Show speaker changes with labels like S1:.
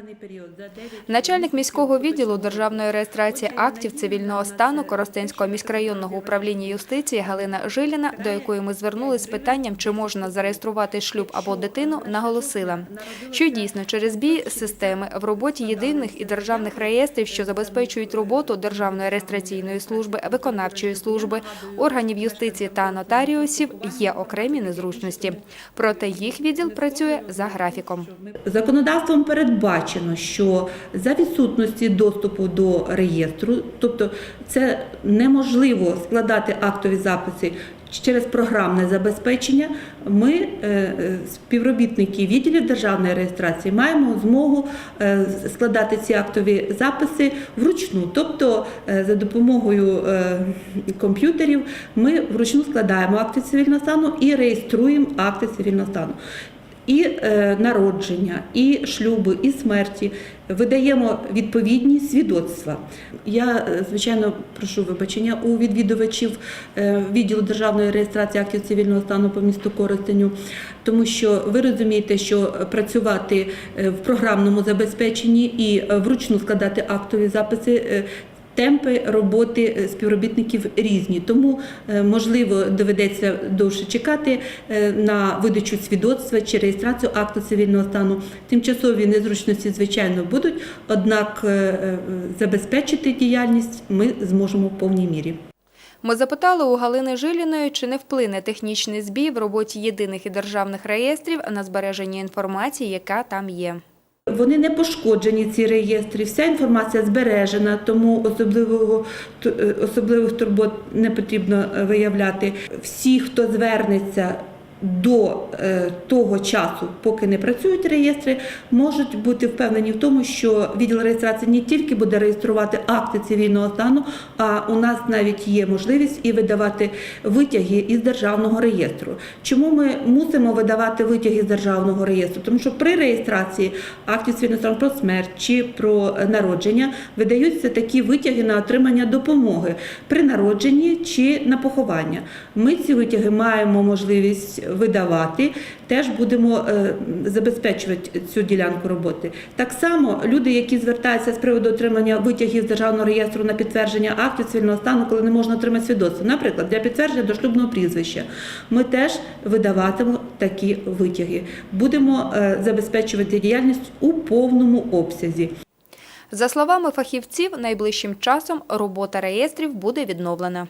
S1: вказаний період за 9
S2: Начальник міського відділу державної реєстрації актів цивільного стану Коростенського міськрайонного управління юстиції Галина Жиліна, до якої ми звернулись з питанням, чи можна зареєструвати шлюб або дитину, наголосила, що дійсно через бій системи в роботі єдиних і державних реєстрів, що забезпечують роботу Державної реєстраційної служби, виконавчої служби, органів юстиції та нотаріусів, є окремі незручності. Проте їх відділ працює за графіком.
S1: Законодавством передбачено, що за відсутності доступу до реєстру, тобто це неможливо складати актові записи через програмне забезпечення, ми, е, співробітники відділів державної реєстрації, маємо змогу е, складати ці актові записи вручну, тобто е, за допомогою комп'ютерів ми вручну складаємо акти цивільного стану і реєструємо акти цивільного стану і е, народження, і шлюби, і смерті. Видаємо відповідні свідоцтва. Я, е, звичайно, прошу вибачення у відвідувачів е, відділу державної реєстрації актів цивільного стану по місту Коростеню, тому що ви розумієте, що працювати в програмному забезпеченні і вручну складати актові записи. Темпи роботи е, співробітників різні, тому е, можливо доведеться довше чекати е, на видачу свідоцтва чи реєстрацію акту цивільного стану. Тимчасові незручності, звичайно, будуть, однак забезпечити діяльність ми зможемо в повній мірі.
S2: Ми запитали у Галини Жиліної, чи не вплине технічний збій в роботі єдиних і державних реєстрів на збереження інформації, яка там є.
S1: Вони не пошкоджені ці реєстри, вся інформація збережена, тому особливого е, особливих турбот не потрібно е, виявляти. Всі, хто звернеться до е, того часу, поки не працюють реєстри, можуть бути впевнені в тому, що відділ реєстрації не тільки буде реєструвати акти цивільного стану, а у нас навіть є можливість і видавати витяги із державного реєстру. Чому ми мусимо видавати витяги з державного реєстру? Тому що при реєстрації актів цивільного стану про смерть чи про народження видаються такі витяги на отримання допомоги при народженні чи на поховання. Ми ці витяги маємо можливість видавати, теж будемо е, забезпечувати цю ділянку роботи. Так само люди, які звертаються з приводу отримання витягів з державного реєстру на підтвердження актів цивільного стану, коли не можна отримати свідоцтво, наприклад, для підтвердження дошлюбного прізвища, ми теж видаватимемо такі витяги. Будемо е, забезпечувати діяльність у повному обсязі.
S2: За словами фахівців, найближчим часом робота реєстрів буде відновлена.